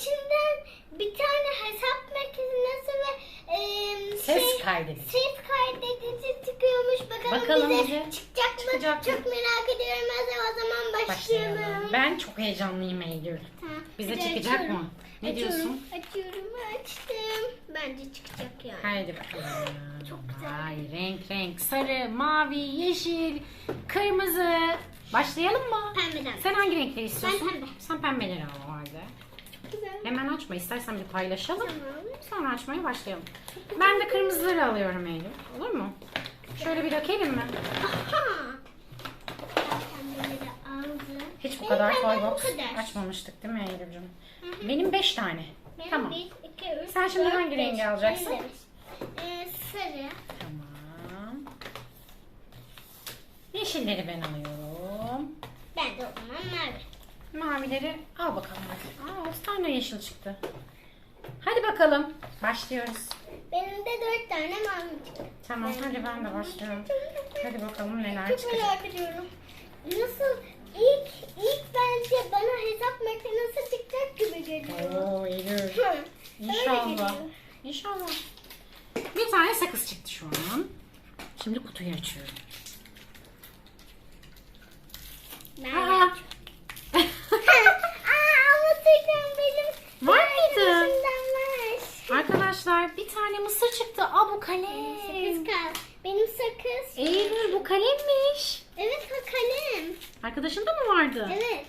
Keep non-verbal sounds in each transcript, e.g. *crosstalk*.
içinden bir tane hesap makinesi ve e, ses şey, kaydedici. Ses kaydedici çıkıyormuş. Bakalım, Bakalım bize bize çıkacak, mı? çıkacak mı? Çok merak ediyorum. Hadi o zaman başlayalım. başlayalım. Ben çok heyecanlıyım Eylül. Bize Hadi çıkacak açıyorum. mı? Ne açıyorum, diyorsun? Açıyorum, açtım. Bence çıkacak yani. Haydi bakalım. çok güzel. Ay renk renk. Sarı, mavi, yeşil, kırmızı. Başlayalım mı? Pembeden. Sen hangi renkleri istiyorsun? Ben pembe. Sen pembeleri al. Güzel. Hemen açma. İstersen bir paylaşalım. Tamam. Sonra açmaya başlayalım. Ben de kırmızıları alıyorum Eylül. Olur mu? Şöyle bir dökelim mi? Aha. Hiç bu kadar toy box açmamıştık değil mi Eylül'cüm? Benim 5 tane. Benim Tamam. bir, iki, üç, Sen şimdi dört, hangi beş. rengi alacaksın? Beş. Ee, sarı. Tamam. Yeşilleri ben alıyorum. Ben de o zaman mavi. Mavileri al bakalım hadi. Aa, 30 tane yeşil çıktı. Hadi bakalım. Başlıyoruz. Benim de dört tane mavi çıktı. Tamam hadi ben de başlıyorum. Hadi bakalım neler Çok çıkacak. merak ediyorum. Nasıl ilk ilk bence bana hesap makinesi çıkacak gibi geliyor. Oo Eylül. Hı, öyle İnşallah. geliyor. İnşallah. Bir tane sakız çıktı şu an. Şimdi kutuyu açıyorum. Ben. Aa, Var. Arkadaşlar bir tane mısır çıktı. Aa bu Sakız kalem. kal. Benim sakız. Eylül bu kalemmiş. Evet ha kalem. Arkadaşında mı vardı? Evet.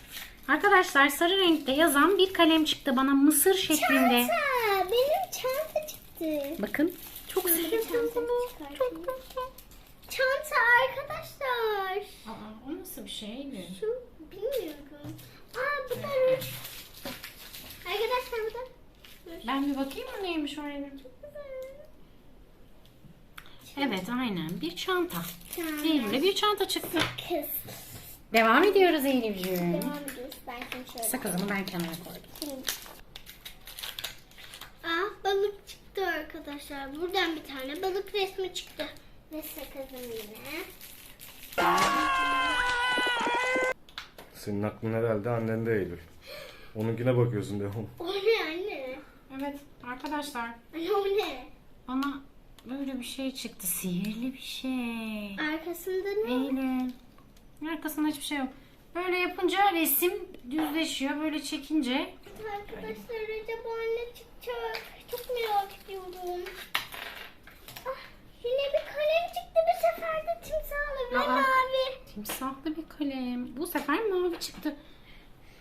Arkadaşlar sarı renkte yazan bir kalem çıktı bana mısır şeklinde. Çanta. Benim çanta çıktı. Bakın. Çok sevdim çanta bunu. Çok. Çanta arkadaşlar. Aa, o nasıl bir şey Eylül? Şu bilmiyorum. Aa bu da. Arkadaşlar bu da. Ben bir bakayım mı neymiş o Eylül? Evet aynen bir çanta. Çanta. Eylül'e bir çanta çıktı. Kız. Devam ediyoruz Eylül'cüğüm. Devam ediyoruz. Ben şimdi şöyle. Sakızımı ben kenara koydum. Aa balık çıktı arkadaşlar. Buradan bir tane balık resmi çıktı. Ve sakızım yine. Senin aklın herhalde annende Eylül. Onunkine bakıyorsun devam. O ne? Evet arkadaşlar o ne? bana böyle bir şey çıktı. Sihirli bir şey. Arkasında ne? Eylül. Arkasında hiçbir şey yok. Böyle yapınca resim düzleşiyor. Böyle çekince Arkadaşlar acaba ne çıkacak? Çok merak ediyorum. Ah, yine bir kalem çıktı bu sefer de timsahlı ve Aa. mavi. timsahlı bir kalem. Bu sefer mavi çıktı.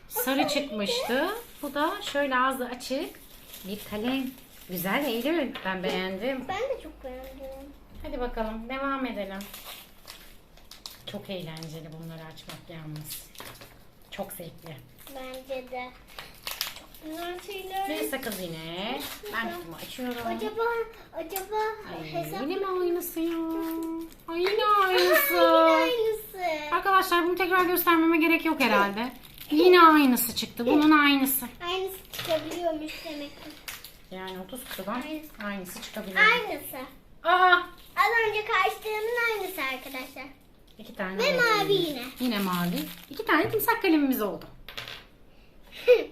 Sarı çıkmıştı. Bu da şöyle ağzı açık bir kalem. Güzel Eylül. Ben beğendim. Ben de çok beğendim. Hadi bakalım devam edelim. Çok eğlenceli bunları açmak yalnız. Çok zevkli. Bence de. Çok güzel şeyler. Bir sakız yine. Ben kutumu açıyorum. Acaba acaba Ay, hesap yine mi aynısı ya? *laughs* Ay yine Yine aynısı. aynısı. Arkadaşlar bunu tekrar göstermeme gerek yok herhalde. Yine aynısı çıktı. Bunun aynısı. Aynısı çıkabiliyormuş demek ki. Yani 30 kutudan Aynısı. aynısı çıkabilir. Aynısı. Aa! Az önce karşılığının aynısı arkadaşlar. İki tane. Ve mavi yine. Yine mavi. İki tane timsah kalemimiz oldu. *laughs*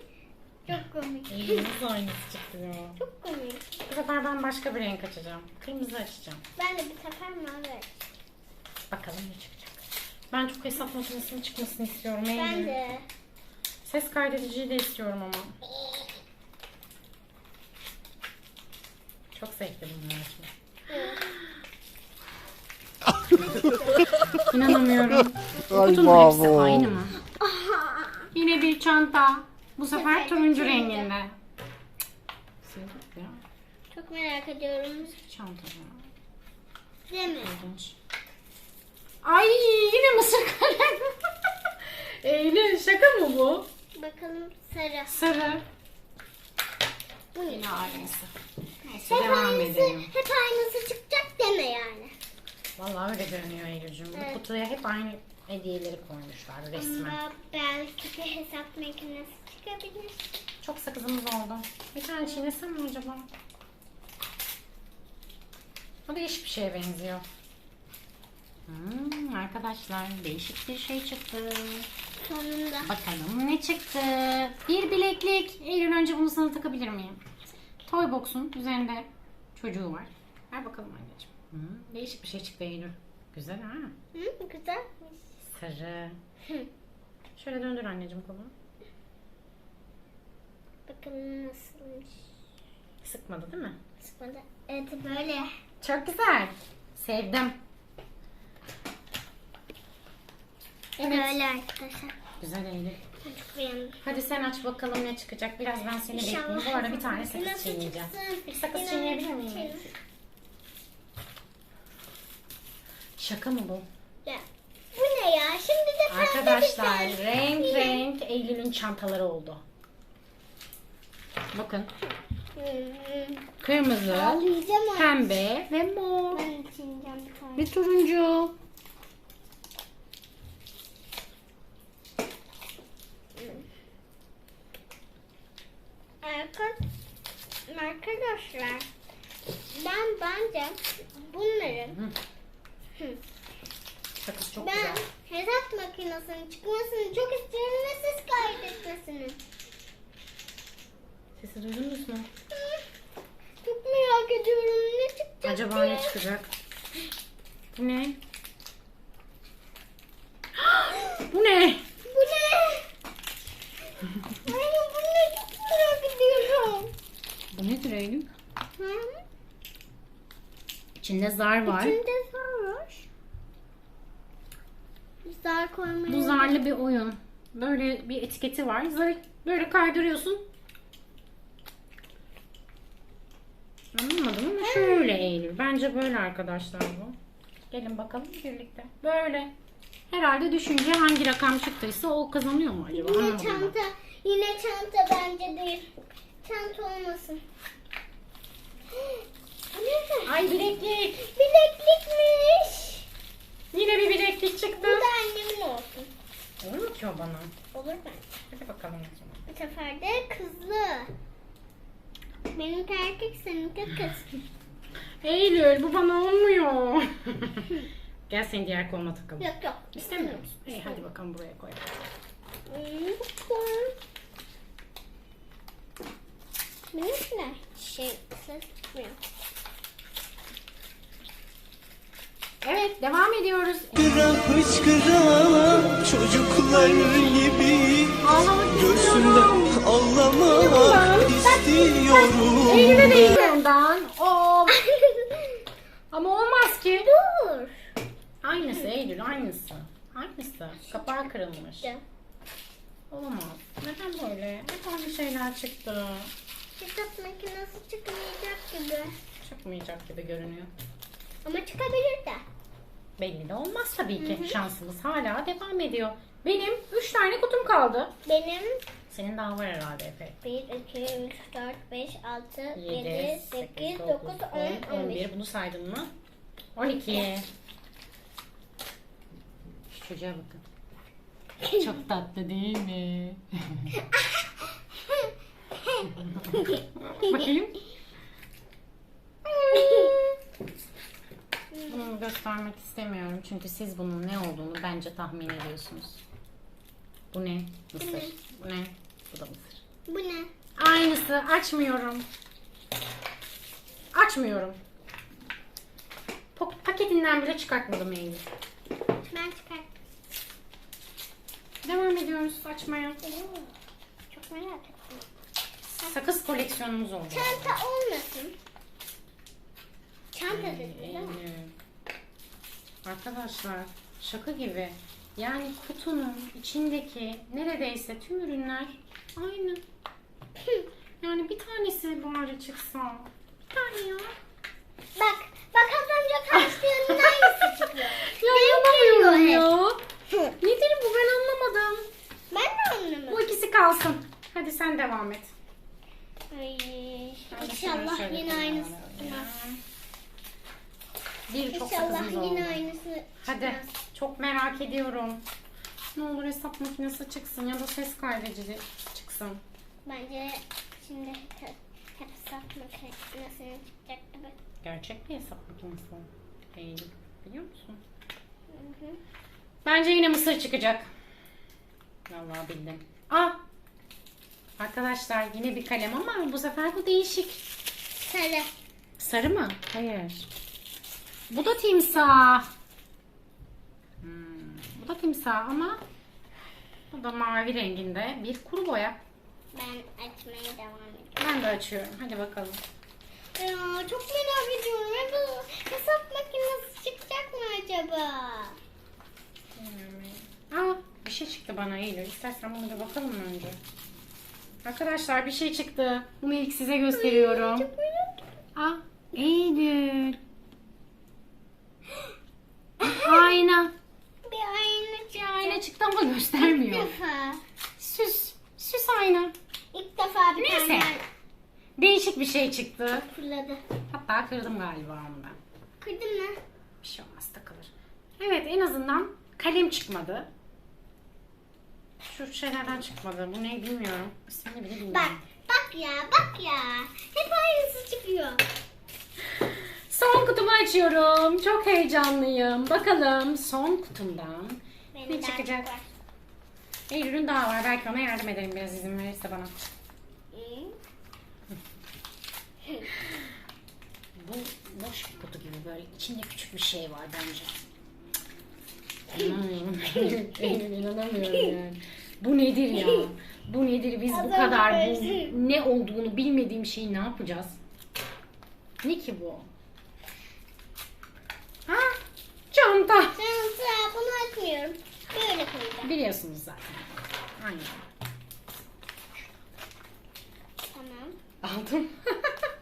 Çok komik. Yine aynısı çıktı ya. Çok komik. Bu sefer ben başka bir renk açacağım. Kırmızı açacağım. Ben de bir sefer mavi açacağım. Bakalım ne çıkacak. Ben çok hesap makinesinin çıkmasını istiyorum. Ben de. Ses kaydediciyi de istiyorum ama. Çok zevkli bunlar açmak. *laughs* İnanamıyorum. Kutunun hepsi aynı mı? Yine bir çanta. Bu sefer turuncu turuncu. renginde. Sevdik ya. Çok merak ediyorum. Çanta ya. Değil mi? İlginç. Ay yine mısır kalem. *laughs* Eylül şaka mı bu? Bakalım sarı. Sarı. Bu ne? Yine aynısı. Neyse Hep devam aynısı, edelim. hep aynısı çıkacak deme yani. Vallahi öyle görünüyor Eylül'cüğüm. Evet. Bu kutuya hep aynı hediyeleri koymuşlar resmen. Ama belki de hesap makinesi çıkabilir. Çok sakızımız oldu. Bir tane çiğnesem mi acaba? O değişik bir şeye benziyor. Hmm, arkadaşlar değişik bir şey çıktı. Sonunda. Bakalım ne çıktı? Bir bileklik. Eylül önce bunu sana takabilir miyim? Toy box'un üzerinde çocuğu var. Ver bakalım anneciğim. Hı, değişik bir şey çıktı Eylül. Güzel ha. Hı, güzelmiş. Sarı. Hı. Şöyle döndür anneciğim kolunu. Bakalım nasılmış. Sıkmadı değil mi? Sıkmadı. Evet böyle. Çok güzel. Sevdim. Evet. Böyle arkadaşlar. Güzel Eylül. Ben çok beğendim. Hadi sen aç bakalım ne çıkacak. Biraz ben seni İnşallah bekleyeyim. Bu arada bir tane sakız çiğneyeceğim. Bir sakız çiğneyebilir miyim? Şaka mı bu? Ya, Bu ne ya? Şimdi de Arkadaşlar tane. renk Yine- renk Eylül'ün çantaları oldu. Bakın Hmm, kırmızı, Ağlayacağım pembe ve mor. Ben bir. Bir turuncu. Arkadaşlar ben bence bunların. Sakız çok ben güzel. hesap makinesinin çıkmasını çok istiyorum ve ses kaydetmesini. Sesi duydunuz mu? Çok merak ediyorum ne çıkacak Acaba diye. ne çıkacak? Bu ne? *gasps* Bu ne? Bu ne? *laughs* Ay bu ne çok merak ediyorum. Bu nedir Eylül? Hı? İçinde zar var. İçinde sarhoş. Zar koymaya. Bu zarlı bir oyun. Böyle bir etiketi var. Zarı böyle kaydırıyorsun. Anlamadım ama şöyle Eylül. Bence böyle arkadaşlar bu. Gelin bakalım birlikte. Böyle. Herhalde düşünce hangi rakam çıktıysa o kazanıyor mu acaba? Yine Anlamadım ben. çanta. Yine çanta bence değil. Çanta olmasın. Bu ne? Ay bileklik. Bileklikmiş. Yine bir bileklik Bu çıktı. da annemin olsun. Olur mu ki o bana? Olur bence. Hadi bakalım o zaman. Bu sefer de kızlı. Benimki erkek seninki kız. Eylül bu bana olmuyor. *laughs* Gel seni diğer koluna takalım. yok yok. İstemiyor musun? İyi hadi bakalım buraya koy. Hmm, güzel. Benimkiler şey ses çıkmıyor. Evet devam ediyoruz. Hıçkıra hıçkıra çocuklar gibi Göğsümde ağlamak istiyorum değil ondan. Of. *laughs* Ama olmaz ki. Dur. Aynısı Eylül aynısı. Aynısı. Kapağı kırılmış. Olamaz. Neden böyle? Ne farklı şeyler çıktı. Hesap makinesi çıkmayacak gibi. Çıkmayacak gibi görünüyor. Ama çıkabilir de. Belli de olmaz tabii ki. Şansımız hala devam ediyor. Benim 3 tane kutum kaldı. Benim Senin daha var herhalde Efe. 1, 2, 3, 4, 5, 6, 7, 7, 8, 9, 10, 11. 11. Bunu saydın mı? 12. Şu çocuğa bakın. Çok tatlı değil mi? *laughs* Bakayım. Bunu göstermek istemiyorum çünkü siz bunun ne olduğunu bence tahmin ediyorsunuz. Bu ne? Mısır. Bu ne? Bu da mısır. Bu ne? Aynısı. Açmıyorum. Açmıyorum. Paketinden bile çıkartmadım Eylül. Ben çıkarttım. Devam ediyoruz açmaya. Çok merak ettim. Sakız koleksiyonumuz oldu. Çanta olmasın. Çanta dedi? Eylül. Arkadaşlar şaka gibi. Yani kutunun içindeki neredeyse tüm ürünler aynı. *laughs* Yani bir tanesi bari çıksa. Bir tane ya. Bak, bak az önce karıştığının aynısı *laughs* çıkıyor. Ya inanamıyorum ya. *laughs* Nedir bu ben anlamadım. Ben de anlamadım. Bu ikisi kalsın. Hadi sen devam et. Ay, İnşallah yine aynısı çıkmaz. Bir çok İnşallah yine aynısı Hadi çıkmaz. çok merak ediyorum. Ne olur hesap makinesi çıksın ya da ses kaydedici çıksın. Bence şimdi satma makinesine çıkacak gibi. Gerçek bir hesap makinesi. Eylül. Biliyor musun? Hı hı. Bence yine mısır çıkacak. Vallahi bildim. Ah! Arkadaşlar yine bir kalem ama bu sefer bu değişik. Sarı. Sarı mı? Hayır. Bu da timsah. Hmm, bu da timsah ama bu da mavi renginde bir kuru boya. Ben açmaya devam ediyorum. Ben de açıyorum. Hadi bakalım. Ya, çok merak ediyorum. Ya, bu hesap makinesi çıkacak mı acaba? Aa, bir şey çıktı bana Eylül. İstersen bunu da bakalım önce? Arkadaşlar bir şey çıktı. Bunu ilk size gösteriyorum. Aa, Eylül. *gasps* Ayna. Bir ayna çıktı. Ayna çıktı ama göstermiyor. İlk defa. Süs. Süs ayna. İlk defa bir Neyse. tane Değişik bir şey çıktı. fırladı. Hatta kırdım galiba onu ben. Kırdın mı? Bir şey olmaz takılır. Evet en azından kalem çıkmadı. Şu şeylerden çıkmadı. Bu ne bilmiyorum. İsmini bile bilmiyorum. Bak. Bak ya bak ya. Hep aynısı çıkıyor. Son kutumu açıyorum. Çok heyecanlıyım. Bakalım son kutumdan Benim ne çıkacak? var. Eylül'ün daha var. Belki ona yardım ederim biraz izin verirse bana. Bu boş bir kutu gibi böyle. içinde küçük bir şey var bence. *laughs* İnanamıyorum. Yani. Bu nedir ya? Bu nedir? Biz bu kadar bu ne olduğunu bilmediğim şeyi ne yapacağız? Ne ki bu? Ha? Çanta. Çanta bunu açmıyorum. Böyle koyacağım. Biliyorsunuz zaten. Aynen. Tamam. Aldım.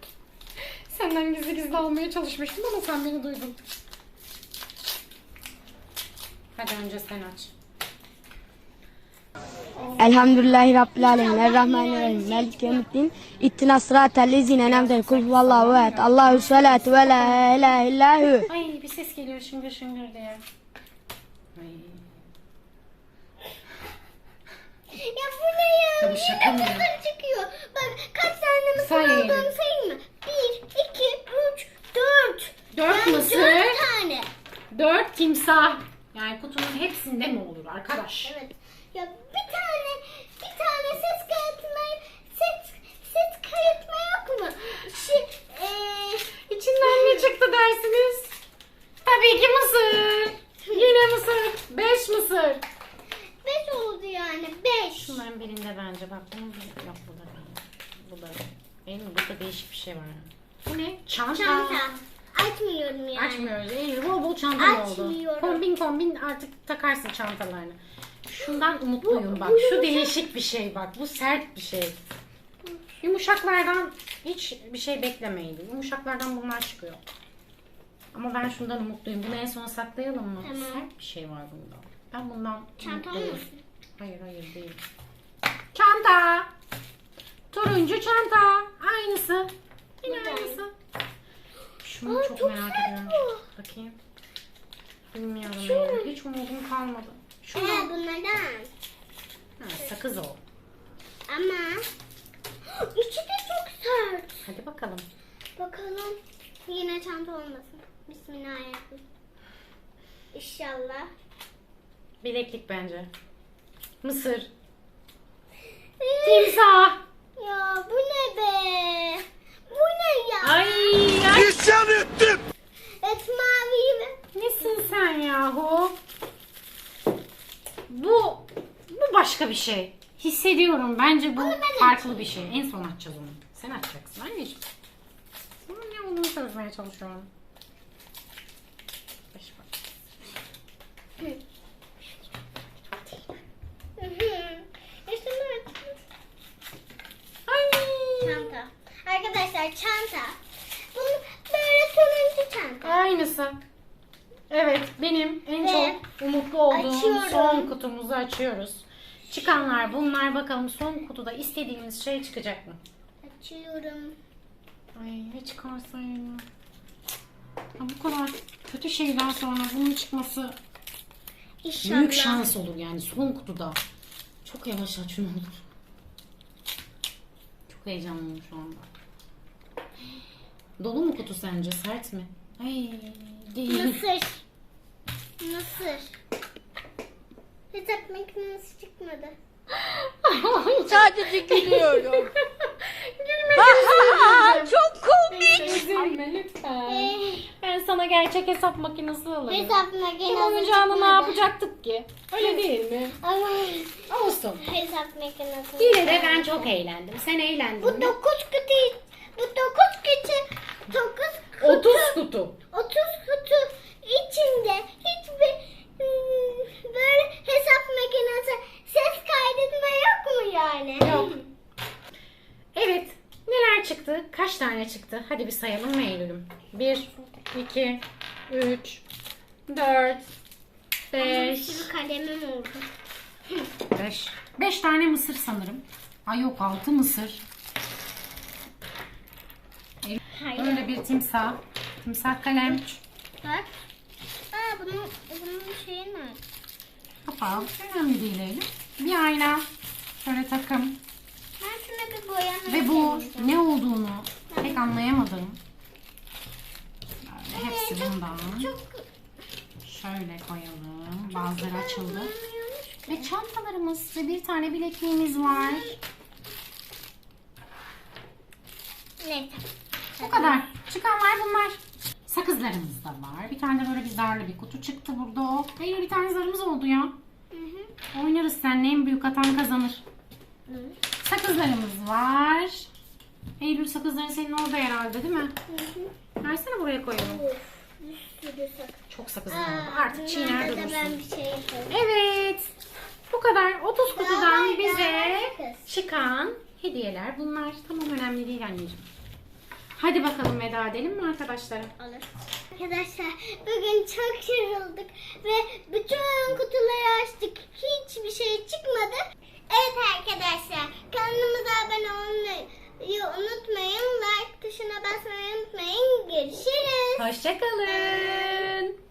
*laughs* Senden gizli gizli almaya çalışmıştım ama sen beni duydun. Hadi önce sen aç. Elhamdülillahi Rabbil Alemin. Errahmanirrahim. Melik yevmiddin. İttina sıratel lezine nemden kul vallahu ehad. Allahu salatu ve la ilahe illahu. Ay bir ses geliyor şıngır şıngır diye. Ay. Ya bu ne ya? Ya bu şaka mı çıkıyor. Bak kaç tane mısır Say Eylül. sayayım mı? Bir, iki, üç, dört. Dört Yani mısır. Dört tane. Dört timsah. Hepsinde mi olur arkadaş? Evet. Ya bir tane, bir tane ses kaydetme, ses, ses kaydetme yok mu? Şey, eee, İçinden ne çıktı dersiniz? Tabii ki mısır. Yine mısır. Beş mısır. beş oldu yani, beş. Şunların birinde bence bak bunun bir... Yok bu da. Bu. Eylül burada değişik bir şey var. Bu ne? Çanta. Çanta. Açmıyorum yani. Açmıyoruz. Eylül bol bol çantam oldu. Açmıyorum. Kombin kombin artık takarsın çantalarını. Şundan umutluyum Bu- bak. bu Şu yumuşak- değişik bir şey bak. Bu sert bir şey. Yumuşaklardan hiç bir şey beklemeyin. Yumuşaklardan bunlar çıkıyor. Ama ben şundan umutluyum. Bunu en sona saklayalım mı? Tamam. Sert bir şey var bunda. Ben bundan Çanta umutluyum. mısın? Hayır hayır değil. Çanta. Turuncu çanta. Aynısı. Şunu Aa, çok, çok merak ediyorum. bu. Bakayım. Bilmiyorum Şu yani. Hiç umudum kalmadı. Şu Ee, bunlardan. Ha, sakız o. Ama *gasps* içi de çok sert. Hadi bakalım. Bakalım yine çanta olmasın. Bismillahirrahmanirrahim. İnşallah. Bileklik bence. Mısır. Timsah. Ya bu ne be? Ya? Ay, ay. İsyan ettim. Et mavi mi? Nesin sen yahu? Bu bu başka bir şey. Hissediyorum. Bence bu Onu ben farklı bir şey. En son açacağız onu. Sen açacaksın anneciğim. Sana ne olduğunu çözmeye çalışıyorum. Beş bak. Hı hı. İşte ne? Ay. Çanta. Arkadaşlar çanta. Bunu böyle turuncu çanta. Aynısı. Evet benim en Ve çok umutlu olduğum açıyorum. son kutumuzu açıyoruz. Çıkanlar bunlar bakalım son kutuda istediğimiz şey çıkacak mı? Açıyorum. Ay ne çıkarsa ya. Ya bu kadar kötü şeyden sonra bunun çıkması İnşallah. büyük şans olur yani son kutuda. Çok yavaş aç ne olur. Çok heyecanlıyım şu anda. Dolu mu kutu sence? Sert mi? Ay değil. Mısır. Mısır. Hesap makinesi çıkmadı. Sadece gülüyorum. *laughs* Gülme. *laughs* Çok komik. Üzülme sana gerçek hesap makinesi alırım. Hesap makinesi Hem oyuncağını ne yapacaktık ki? Öyle değil mi? Ama Olsun. hesap makinesi. Yine de ben çok eğlendim. Sen eğlendin Bu mi? dokuz kutu. Bu dokuz kutu. Dokuz kutu. 30 kutu. 30 kutu içinde hiçbir hmm, böyle hesap makinesi ses kaydetme yok mu yani? Yok. Evet. Neler çıktı? Kaç tane çıktı? Hadi bir sayalım mı Eylül'üm? 1, 2, 3, 4, Bir 5, sürü kalemim oldu. 5. 5 tane mısır sanırım. Ay yok 6 mısır. Hayır. Böyle bir timsah. Timsah kalem. Bak. Aa bunun, bunun şeyi nerede? Kapağı. Önemli değil. Bir ayna. Şöyle takım. Ben şuna bir boyama Ve bu ne olduğunu pek anlayamadım. Böyle hepsi çok- bundan. Çok Şöyle koyalım. Bazıları açıldı. Ve çantalarımız ve bir tane bilekliğimiz var. Neyse. Bu kadar. Çıkanlar bunlar. Sakızlarımız da var. Bir tane de böyle bir zarlı bir kutu çıktı burada. Hayır bir tane zarımız oldu ya. Hı hı. Oynarız seninle en büyük atan kazanır. Hı. Sakızlarımız var. Eylül sakızların senin orada herhalde değil mi? Hı hı. Versene buraya koyalım. Of. Çok sakızın oldu. Artık çiğner durursun. ben bir şey. Evet. Bu kadar. 30 kutudan bize çıkan hediyeler bunlar. Tamam önemli değil anneciğim. Hadi bakalım veda edelim mi arkadaşlara? Olur. Arkadaşlar bugün çok yorulduk ve bütün kutuları açtık. Hiçbir şey çıkmadı. Evet arkadaşlar kanalımıza abone olmayı unutmayın. Like tuşuna basmayı unutmayın. Görüşürüz. Hoşçakalın.